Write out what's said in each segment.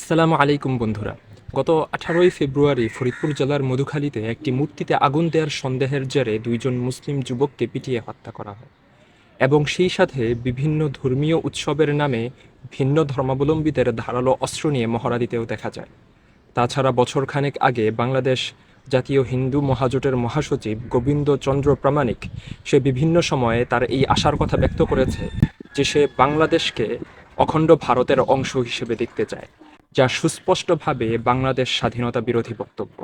আসসালামু আলাইকুম বন্ধুরা। গত আঠারোই ফেব্রুয়ারি ফরিদপুর জেলার মধুখালীতে একটি মূর্তিতে আগুন দেওয়ার সন্দেহের জেরে দুইজন মুসলিম যুবককে পিটিয়ে হত্যা করা হয় এবং সেই সাথে বিভিন্ন ধর্মীয় উৎসবের নামে ভিন্ন ধর্মাবলম্বীদের ধারালো অস্ত্র নিয়ে মহড়া দিতেও দেখা যায়। তাছাড়া বছরখানেক আগে বাংলাদেশ জাতীয় হিন্দু মহাজোটের মহাসচিব গোবিন্দ চন্দ্র প্রামাণিক সে বিভিন্ন সময়ে তার এই আশার কথা ব্যক্ত করেছে যে সে বাংলাদেশকে অখণ্ড ভারতের অংশ হিসেবে দেখতে চায়। যা সুস্পষ্টভাবে বাংলাদেশ স্বাধীনতা বিরোধী বক্তব্য।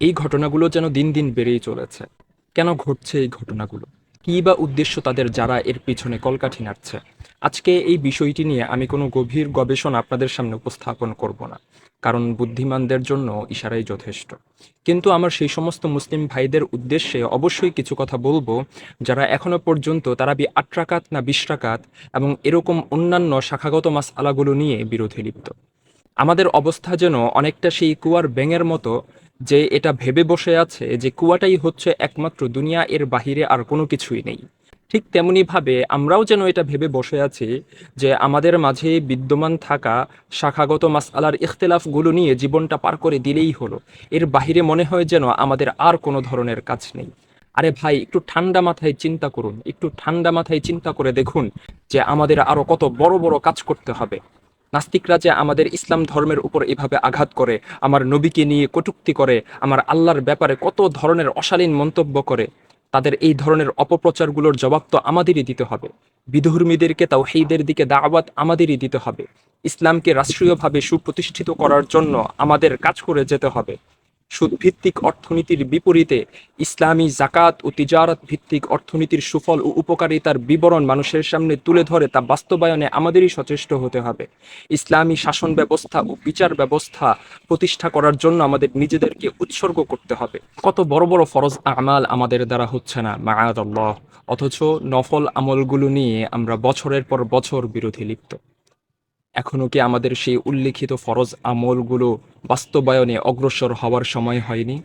এই ঘটনাগুলো যেন দিন দিন বেড়েই চলেছে। কেন ঘটছে এই ঘটনাগুলো? কী বা উদ্দেশ্য তাদের যারা এর পিছনে কলকাঠি নাড়ছে? আজকে এই বিষয়টি নিয়ে আমি কোনো গভীর গবেষণা আপনাদের সামনে উপস্থাপন করব না, কারণ বুদ্ধিমানদের জন্য ইশারাই যথেষ্ট। কিন্তু আমার সেই সমস্ত মুসলিম ভাইদের উদ্দেশ্যে অবশ্যই কিছু কথা বলব, যারা এখনও পর্যন্ত তারাবি আট রাকাত না বিশ রাকাত এবং এরকম অন্যান্য শাখাগত মাস আলাগুলো নিয়ে বিরোধী লিপ্ত। আমাদের অবস্থা যেন অনেকটা সেই কুয়ার ব্যাঙের মতো যে এটা ভেবে বসে আছে যে কুয়াটাই হচ্ছে একমাত্র দুনিয়া, এর বাহিরে আর কোনো কিছুই নেই। ঠিক তেমনিভাবে আমরাও যেন এটা ভেবে বসে আছি যে আমাদের মাঝে বিদ্যমান থাকা শাখাগত মাসআলার ইখতলাফগুলো নিয়ে জীবনটা পার করে দিলেই হলো। এর বাহিরে মনে হয় যেন আমাদের আর কোনো ধরনের কাজ নেই। আরে ভাই, একটু ঠান্ডা মাথায় চিন্তা করুন, একটু ঠান্ডা মাথায় চিন্তা করে দেখুন যে আমাদের আরও কত বড় বড় কাজ করতে হবে। নাস্তিকরা যে আমাদের ইসলাম ধর্মের উপর এভাবে আঘাত করে, আমার নবীকে নিয়ে কটুক্তি করে, আমার আল্লাহর ব্যাপারে কত ধরনের অশালীন মন্তব্য করে, তাদের এই ধরনের অপপ্রচারগুলোর জবাব তো আমাদেরই দিতে হবে। বিধর্মীদেরকে তাও সেইদের দিকে দাওয়াত আমাদেরই দিতে হবে। ইসলামকে রাষ্ট্রীয়ভাবে সুপ্রতিষ্ঠিত করার জন্য আমাদের কাজ করে যেতে হবে। সুদভিত্তিক অর্থনীতির বিপরীতে ইসলামী জাকাত ও তিজারত ভিত্তিক অর্থনীতির সুফল ও উপকারিতার বিবরণ মানুষের সামনে তুলে ধরে তা বাস্তবায়নে আমাদেরই সচেষ্ট হতে হবে। ইসলামী শাসন ব্যবস্থা ও বিচার ব্যবস্থা প্রতিষ্ঠা করার জন্য আমাদের নিজেদেরকে উৎসর্গ করতে হবে। কত বড় বড় ফরজ আমাল আমাদের দ্বারা হচ্ছে না মায়াদল্লাহ অথচ নফল আমলগুলো নিয়ে আমরা বছরের পর বছর বিরোধী লিপ্ত। এখনও কি আমাদের সেই উল্লিখিত ফরজ আমলগুলো বাস্তবায়নে অগ্রসর হওয়ার সময় হয়নি?